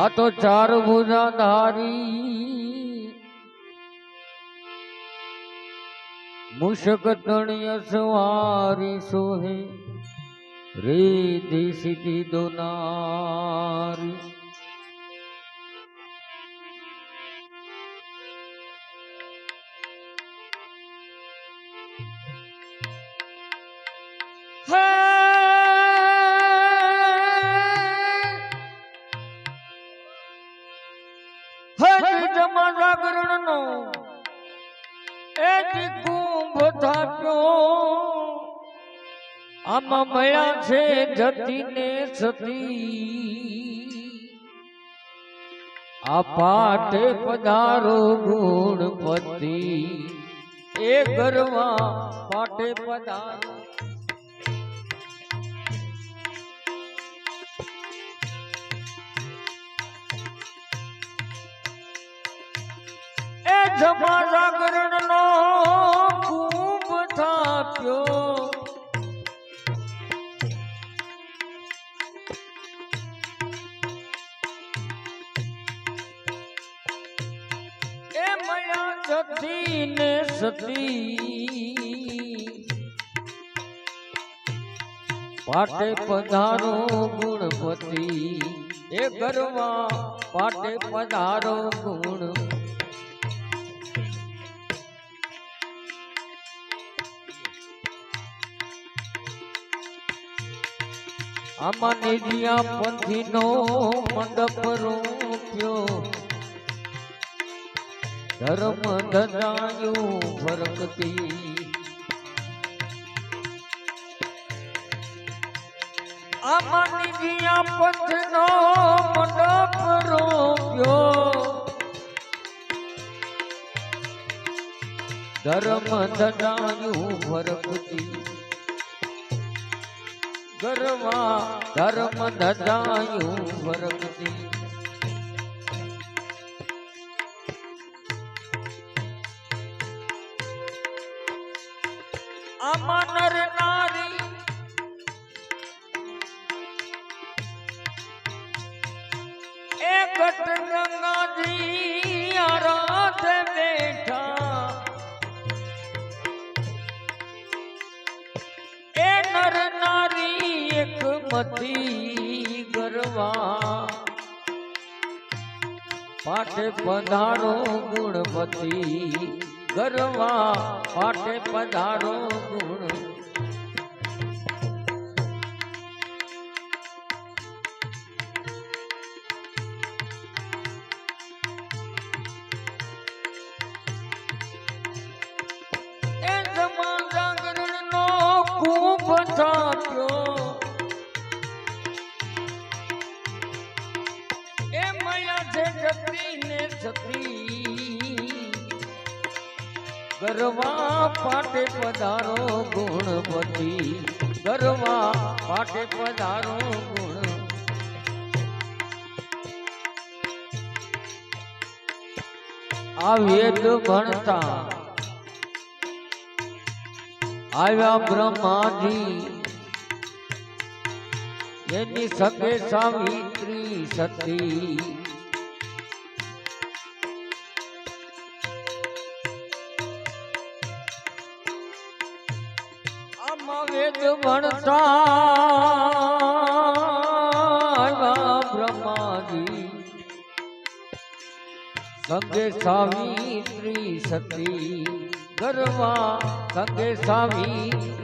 આ તો ચાર ભુજા ધારી. મુશક તણિય સવારી સોહે. રીધી સીધી દોનારી. આમાં મળ્યા છે જતી ને સતી. આ પાઠે પધારો ગુણપતિ. એ ગરવા પાઠે પધારો. એ જમા જાગરણ મળ્યા ને સતી પાટે પધારો ગુણપતિ. એ ગરવા પાટે પધારો ગુણ. આમાં નિધિયા પંથીનો મંડપ રોપ્યો. ધર્મ ધનાયું ફરકતી આમાં નિધિયા પંથનો મંડપ રોપ્યો. ધર્મ ધનાયું ફરકતી ગરવા ધર્મ ધનાયું ફરકતી આમાં નર. નારી એ ઘટ ગંગાજી આરાધ બેઠા. એ નર નારી એક મતી ગરવા. પાઠે પધારો ગુણપતિ ગરવા. પાઠે પધારો ગુણ. પાટે પધારો ગુણ. આ વેદ ભણતા. આવ્યા બ્રહ્માજી. એની સગે સાવિત્રી સતી. વેદ ભણતા. સાવિત્રી સતી ગરવા સંગે સાવિત્રી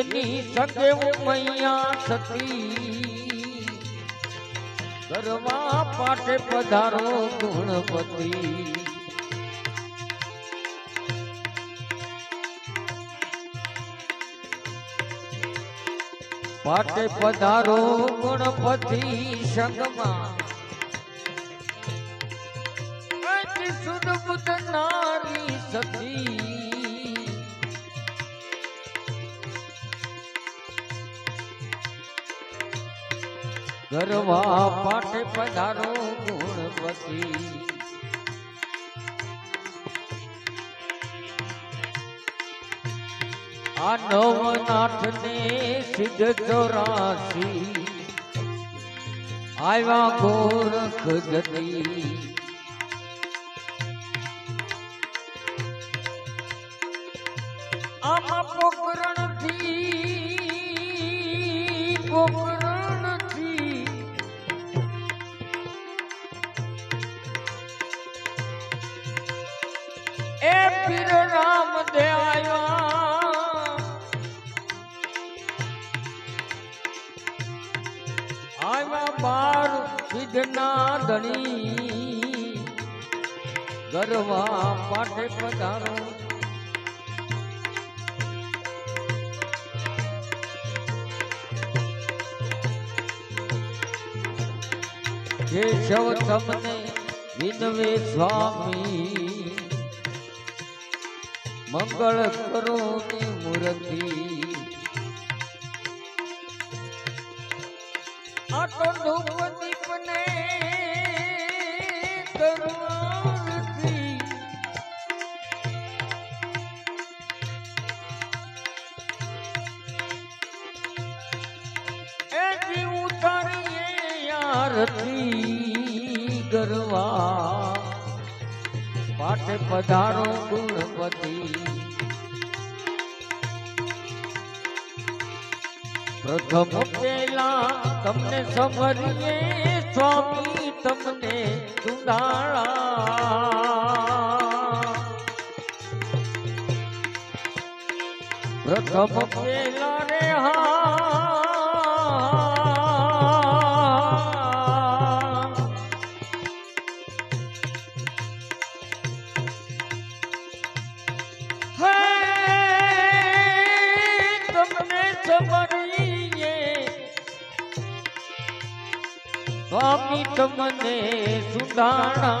એની સગે મૈયા સતી કરવા પાટે પધારો ગુણપતિ. પાટે પધારો ગુણપતિ સંગમાં. સુધ નારી સતી ગરવા પાટે પધારો ગુણપતિ આ નવનાથ ને સિદ્ધ ચોરાસી. આવ્યા ગોરખ જતી પીર રામ દે આવ્યા બાર વિઘના ધણી ગરવા પાઠે પધારો. કેશવ તમને વિનવે સ્વામી મંગળ કરો ને મૂર્તિ? આ ધૂપ દીપને દરવારથી પાઠે પધારો ગુણપતિ પ્રથમ પેલા તમને સમરીએ સ્વામી તમને ચુંડાળા પ્રથમ પેલા રે હા સ્વામી તમને સુધાણા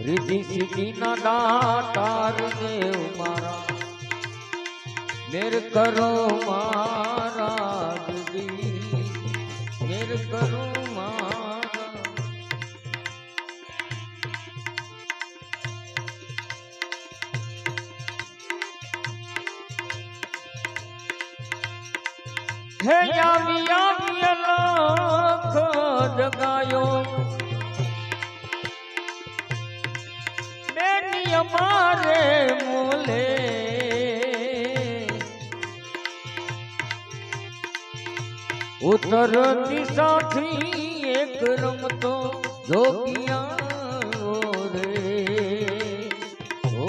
રિધિ સિદ્ધિ ના દાતાર દેવ મારા. મેર કરો મારા મેર કરો ઉત્તર દિશાથી એક રમતો જોગિયા રે. ઓ.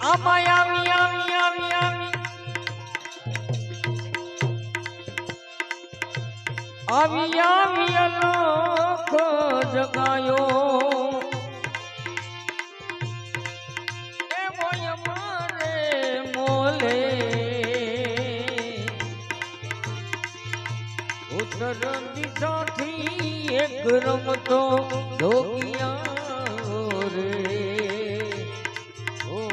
આમાં આવી આવી આવી આવી. આવી આવી લોકો જગાયો. દિશાથી એક રમતો ઢોકિયા રે. ઓ.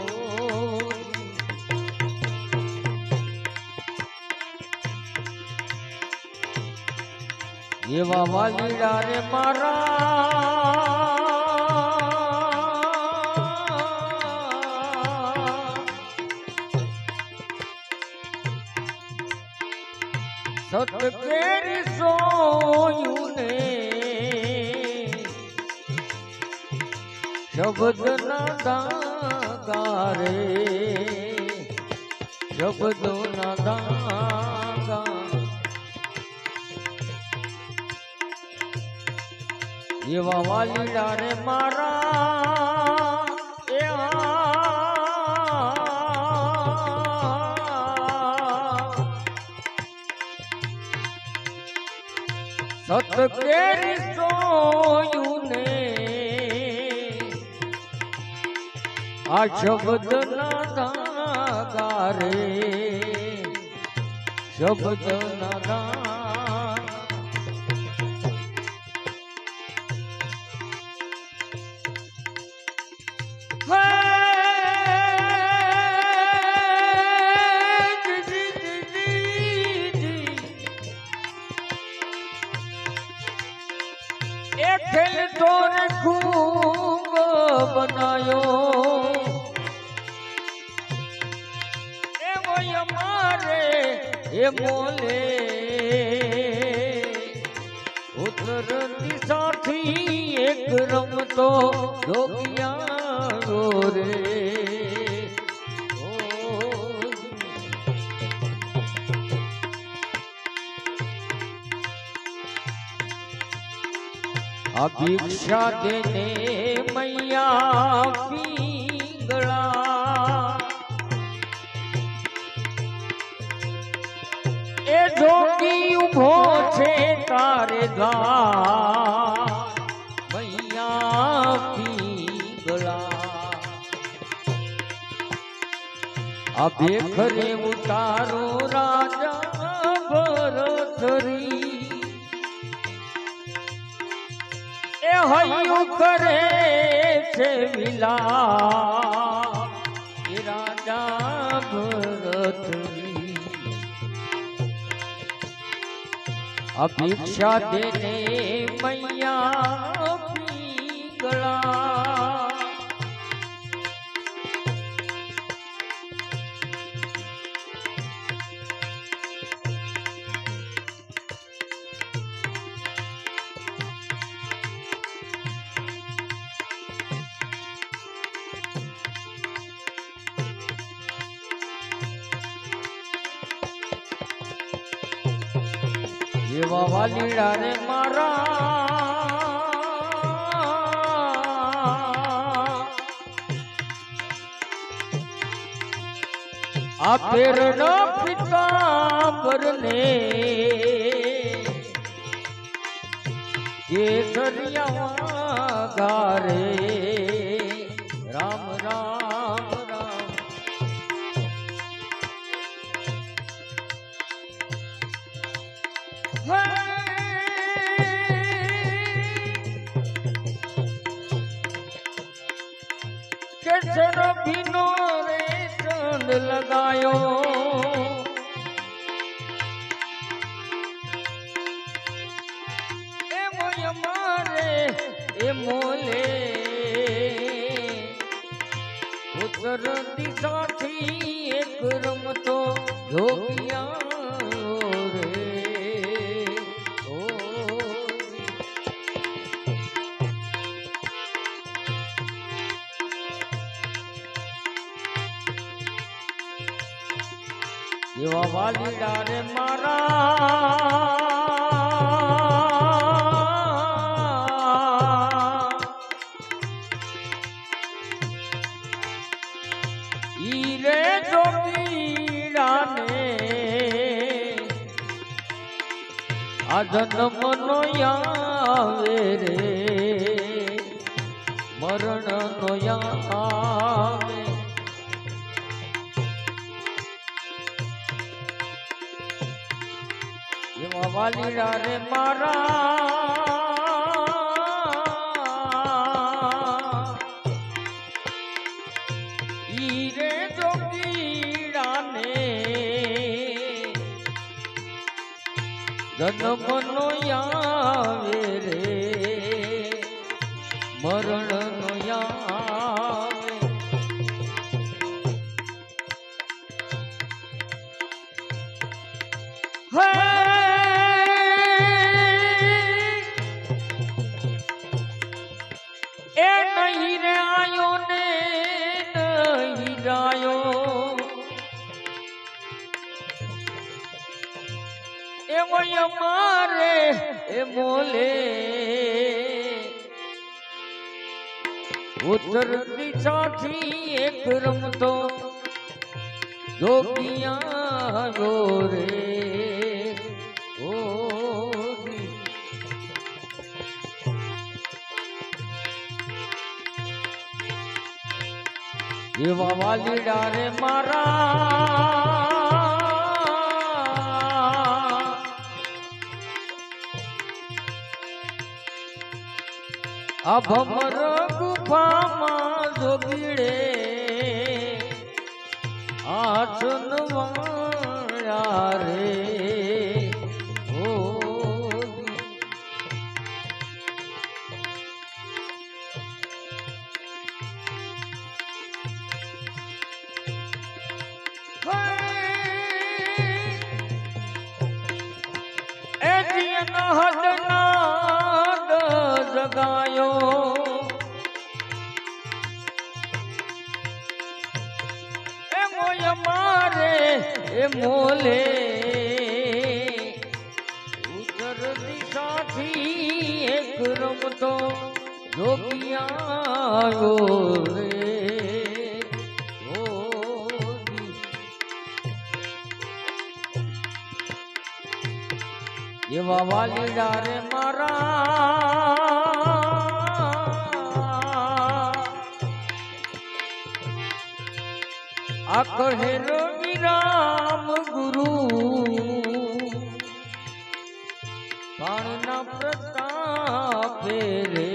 એવા વાલીડા રે મારા શબ્દ ના દાગારે શબ્દો ના દાગા એવા વાલીડા રે મારા સત કેરી સોયું આ શબ્દ ના રે શબ્દ ના એ બોલે ઉતરતી સાથી એક રમતો જોગિયા રે. અભિક્ષા દેને મૈયા તારે દ્વાર મૈયા પીંગળા. અભેખરે ઉતારો રાજા ભરતરી. એ હૈયું કરે છે વિલા અભિક્ષા દેને મૈયા પીગળા એવા વાલીડા રે મારા. આ પેરના પિતાંબર ને કેસરિયા ગારે રામ રામ લગાયો એ મોય મારે એ મોલે. ઉત્તર સાથી એક રમતો જોગિયા એવા વાલીડા રે મારા. ઈ રે જોગીડાને આ જન્મનો આવે રે મરણ નો એવા વાલીડા રે મારા ઈ રે જોગીડાને જન્મનો આવે રે મરણનો મોલે ઉતરતી સાથી એક રમતો જોગિયા રે ઓ એવા વાલીડા રે મારા આ ભમર ગુફામાં જોગીડે જગાયો એ મોય મારે, એ મોલે. ઉત્તર દિશાથી એક રમતો જોગિયા રે. એવા વાલી ડારે મારા. આ કહે રવિ રામ ગુરુ. બાણના પ્રતાપે રે,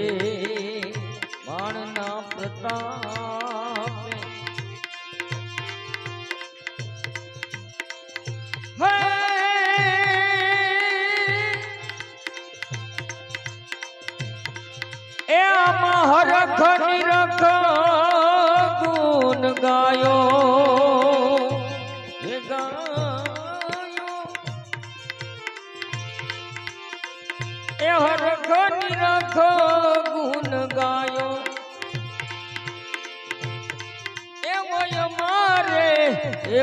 બાણના પ્રતાપે. હે, એ આમાં હરખ નિરખ ગુણ ગાયો.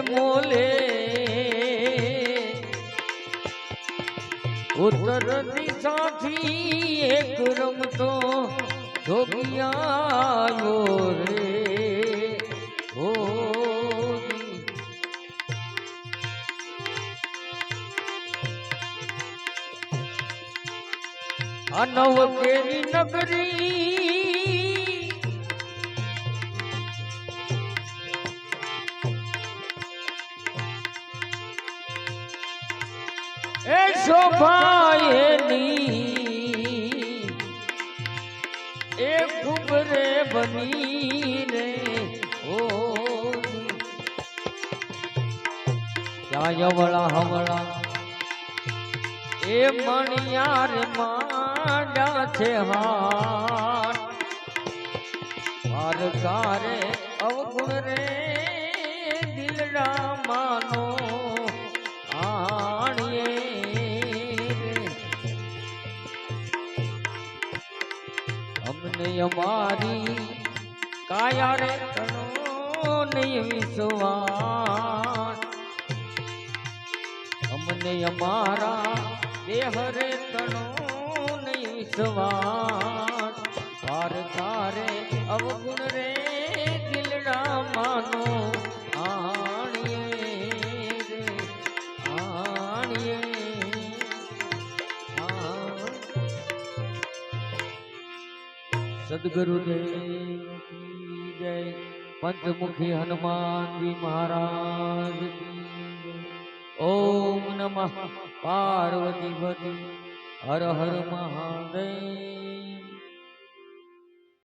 મોલે ઉત્તર દિશાથી એક રમતો જોગિયાયો રે ઓ અનવ નવ કેરી નગરી શોભાયેની એ ખૂબ રે બની રે ઓ યવળા હવળા. એ મણિયાર માંડા છે હાર પારકારે અવગુણ રે દિલડા માનો. અમારી કાયા રે તણો નહીં વિશ્વાસ. અમને અમારા દેહ તણો નહીં વિશ્વાસ. તારે અવગુણ સદગુરુદેવ કી જય. પંચમુખી હનુમાનજી મહારાજ. ઓમ નમઃ પાર્વતીપતિ હર હર મહાદેવ.